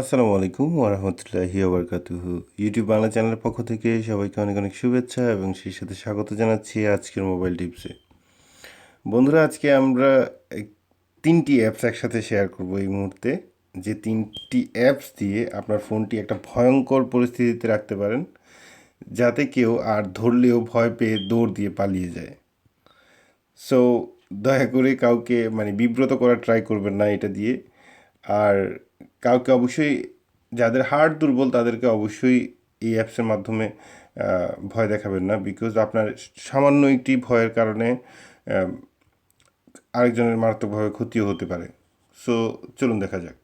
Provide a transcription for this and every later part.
আসসালামু আলাইকুম ওরহমতুল্লাহি ওবরকাতুহু ইউটিউব বাংলা চ্যানেলের পক্ষ থেকে সবাইকে অনেক অনেক শুভেচ্ছা এবং সেই সাথে স্বাগত জানাচ্ছি আজকের মোবাইল টিপসে। বন্ধুরা, আজকে আমরা তিনটি অ্যাপস একসাথে শেয়ার করব এই মুহূর্তে। যে তিনটি অ্যাপস দিয়ে আপনার ফোনটি একটা ভয়ঙ্কর পরিস্থিতিতে রাখতে পারেন, যাতে কেউ আর ধরলেও ভয় পেয়ে দৌড় দিয়ে পালিয়ে যায়। সো দয়া করে কাউকে মানে বিব্রত করার ট্রাই করবেন না এটা দিয়ে। আর কাউকে অবশ্যই, যাদের হার্ট দুর্বল, তাদেরকে অবশ্যই এই অ্যাপসের মাধ্যমে ভয় দেখাবেন না। বিকজ আপনার সামান্য একটি ভয়ের কারণে আরেকজনের মারাত্মকভাবে ক্ষতিও হতে পারে। সো চলুন দেখা যাক।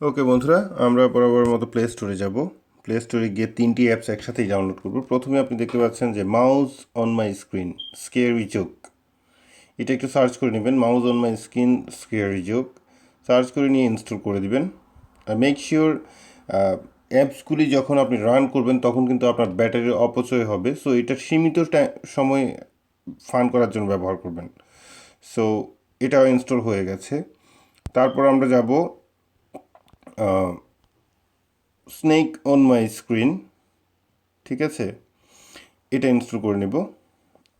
ওকে বন্ধুরা, আমরা বরাবর মতো প্লে স্টোরে যাব। প্লে স্টোরে গিয়ে তিনটি অ্যাপস একসাথেই ডাউনলোড করব। প্রথমে আপনি দেখতে পাচ্ছেন যে mouse on my screen scary joke এটা একটু সার্চ করে নেবেন mouse on my screen scary joke search করে নিয়ে ইনস্টল করে দিবেন। আর মেক শিওর অ্যাপসগুলি যখন আপনি রান করবেন, তখন কিন্তু আপনার ব্যাটারির অপচয় হবে। সো এটা সীমিত সময় ফান করার জন্য ব্যবহার করবেন। সো এটাও ইনস্টল হয়ে গেছে। তারপর আমরা যাব স্নেক অন মাই স্ক্রিন ঠিক আছে? এটা ইনস্টল করে নেব।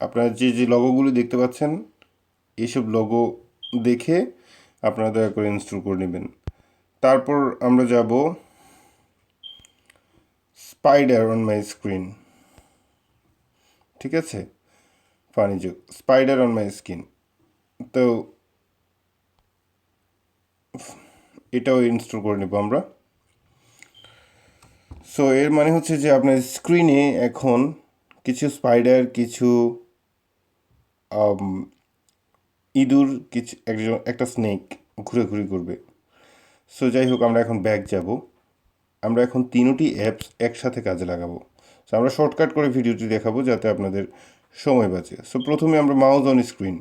আপনারা যে যে লগোগুলি দেখতে পাচ্ছেন, এইসব লগো দেখে আপনারা দয়া করে ইনস্টল করে নেবেন। তারপর আমরা যাব স্পাইডার অন মাই স্ক্রিন ঠিক আছে? ফানি যোগ স্পাইডার অন মাই স্ক্রিন তো, এটাও ইনস্টল করে নেব আমরা। সো এর মানে হচ্ছে যে আপনার স্ক্রিনে এখন কিছু স্পাইডার কিছু আম, ইঁদুর কিছু একজন একটা স্নেক ঘুরে ঘুরে করবে সো যাই হোক আমরা এখন ব্যাক যাব। আমরা এখন তিনোটি অ্যাপস একসাথে কাজে লাগাবো। সো আমরা শর্টকাট করে ভিডিওটি দেখাবো যাতে আপনাদের সময় বাঁচে। সো প্রথমে আমরা মাউস অন স্ক্রিন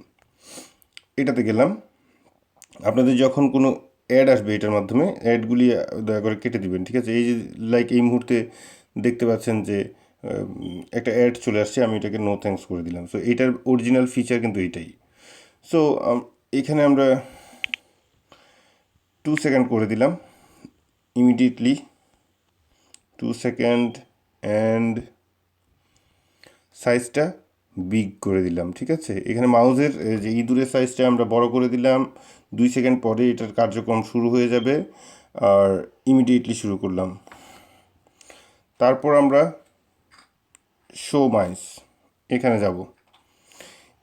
এটাতে গেলাম। আপনাদের যখন কোনো অ্যাড আসবে এটার মাধ্যমে অ্যাডগুলি দয়া করে কেটে দিবেন, ঠিক আছে? এই যে লাইক এই মুহূর্তে দেখতে পাচ্ছেন যে একটা অ্যাড চলে আসছে, আমি এটাকে নো থ্যাঙ্কস করে দিলাম। সো এটার অরিজিনাল ফিচার কিন্তু এটাই। সো এখানে আমরা টু সেকেন্ড করে দিলাম ইমিডিয়েটলি টু সেকেন্ড অ্যান্ড সাইজটা বিগ করে দিলাম, ঠিক আছে? এখানে মাউসের যে ইঁদুরের সাইজটা আমরা বড় করে দিলাম, দুই সেকেন্ড পরে এটার কার্যক্রম শুরু হয়ে যাবে, আর ইমিডিয়েটলি শুরু করলাম। তারপর আমরা শো মাইস এখানে যাব।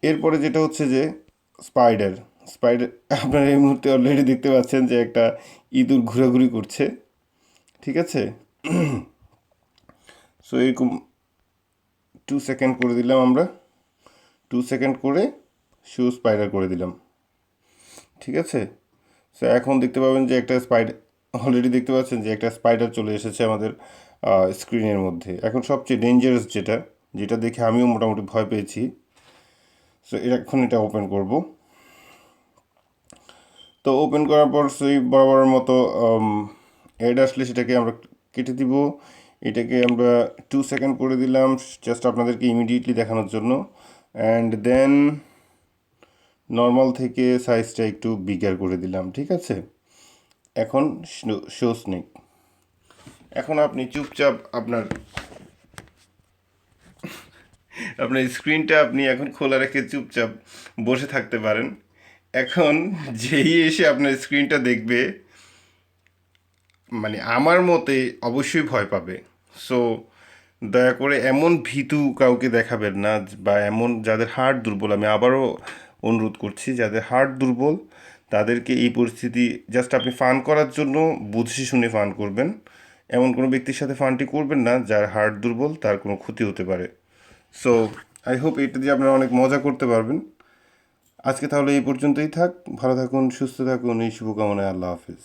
এরপরে যেটা হচ্ছে যে স্পাইডার স্পাইডার আপনারা এই মুহূর্তে অলরেডি দেখতে পাচ্ছেন যে একটা ইঁদুর ঘোরাঘুরি করছে, ঠিক আছে? সো এরকম টু সেকেন্ড করে দিলাম আমরা। টু সেকেন্ড করে শু স্পাইডার করে দিলাম। ঠিক আছে? সো এখন দেখতে পাবেন যে একটা স্পাইডার অলরেডি দেখতে পাচ্ছেন যে একটা স্পাইডার চলে এসেছে আমাদের স্ক্রিনের মধ্যে। এখন সবচেয়ে ডেঞ্জারাস যেটা যেটা দেখে আমিও মোটামুটি ভয় পেয়েছি। সো এখন এটা ওপেন করব। তো ওপেন করার পর সেই বরাবরের মতো অ্যাড আসলে সেটাকে আমরা কেটে দিব। এটাকে আমরা টু সেকেন্ড করে দিলাম জাস্ট আপনাদেরকে ইমিডিয়েটলি দেখানোর জন্য। অ্যান্ড দেন নর্মাল থেকে সাইজটা একটু বিগার করে দিলাম, ঠিক আছে? এখন শো স্নেক এখন আপনি চুপচাপ আপনার আপনার স্ক্রিনটা আপনি এখন খোলা রেখে চুপচাপ বসে থাকতে পারেন। এখন যেই এসে আপনার স্ক্রিনটা দেখবে মানে আমার মতে অবশ্যই ভয় পাবে। সো দয়া করে এমন ভীতু কাউকে দেখাবেন না বা এমন যাদের হার্ট দুর্বল। আমি আবারও অনুরোধ করছি, যাদের হার্ট দুর্বল, তাদেরকে এই পরিস্থিতি জাস্ট আপনি ফান করার জন্য বুঝে শুনে ফান করবেন। এমন কোনো ব্যক্তির সাথে ফানটি করবেন না, যার হার্ট দুর্বল, তার কোনো ক্ষতি হতে পারে। সো আই হোপ এটা দিয়ে আপনারা অনেক মজা করতে পারবেন। আজকে তাহলে এই পর্যন্তই থাক। ভালো থাকুন, সুস্থ থাকুন, এই শুভকামনায় আল্লাহ হাফিজ।